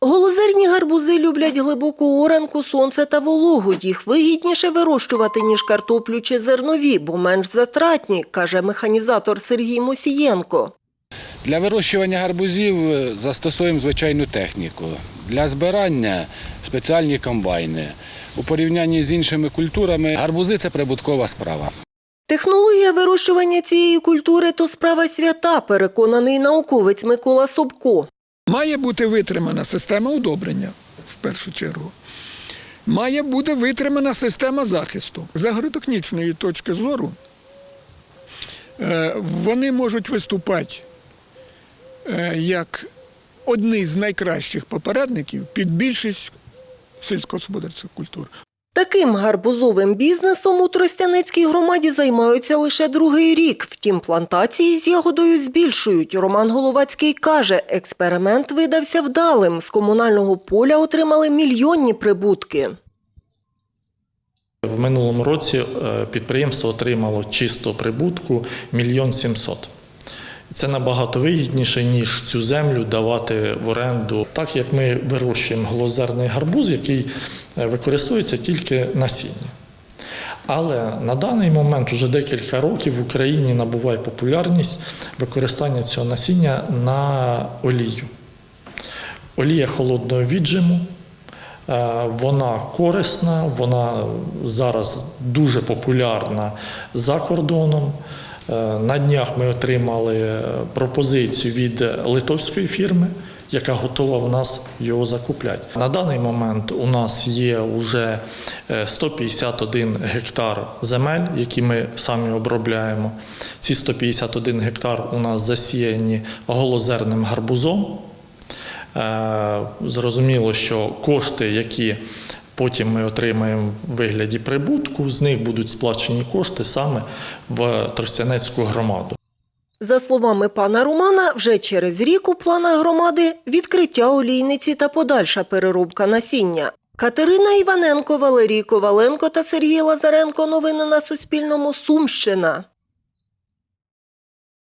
Голозерні гарбузи люблять глибоку оранку, сонце та вологу. Їх вигідніше вирощувати, ніж картоплю чи зернові, бо менш затратні, каже механізатор Сергій Мосієнко. Для вирощування гарбузів е, застосуємо звичайну техніку. Для збирання спеціальні комбайни. У порівнянні з іншими культурами гарбузи це прибуткова справа. Технологія вирощування цієї культури то справа свята, переконаний науковець Микола Собко. Має бути витримана система удобрення в першу чергу. Має бути витримана система захисту. З агротехнічної точки зору е, вони можуть виступати е, як одні з найкращих попередників під більшість сільськогосподарських культур. Таким гарбузовим бізнесом у Тростянецькій громаді займаються лише другий рік. Втім, плантації з ягодою збільшують. Роман Головацький каже, експеримент видався вдалим. З комунального поля отримали мільйонні прибутки. В минулому році е, підприємство отримало чисто прибутку мільйон сімсот. Це набагато вигідніше, ніж цю землю давати в оренду, так як ми вирощуємо глозерний гарбуз, який е, використовується тільки насіння. Але на даний момент вже декілька років в Україні набуває популярність використання цього насіння на олію. Олія холодного віджиму. Е, Вона корисна, вона зараз дуже популярна за кордоном. Е, На днях ми отримали е, пропозицію від литовської фірми, яка готова в нас його закупляти. На даний момент у нас є вже е, 151 гектар земель, які ми самі обробляємо. Ці 151 гектар у нас засіяні голозерним гарбузом. Е, Зрозуміло, що кошти, які потім ми отримаємо в вигляді прибутку, з них будуть сплачені кошти саме в Тростянецьку громаду. За словами пана Романа, вже через рік у планах громади відкриття олійниці та подальша переробка насіння. Катерина Іваненко, Валерій Коваленко та Сергій Лазаренко. Новини на Суспільному. Сумщина.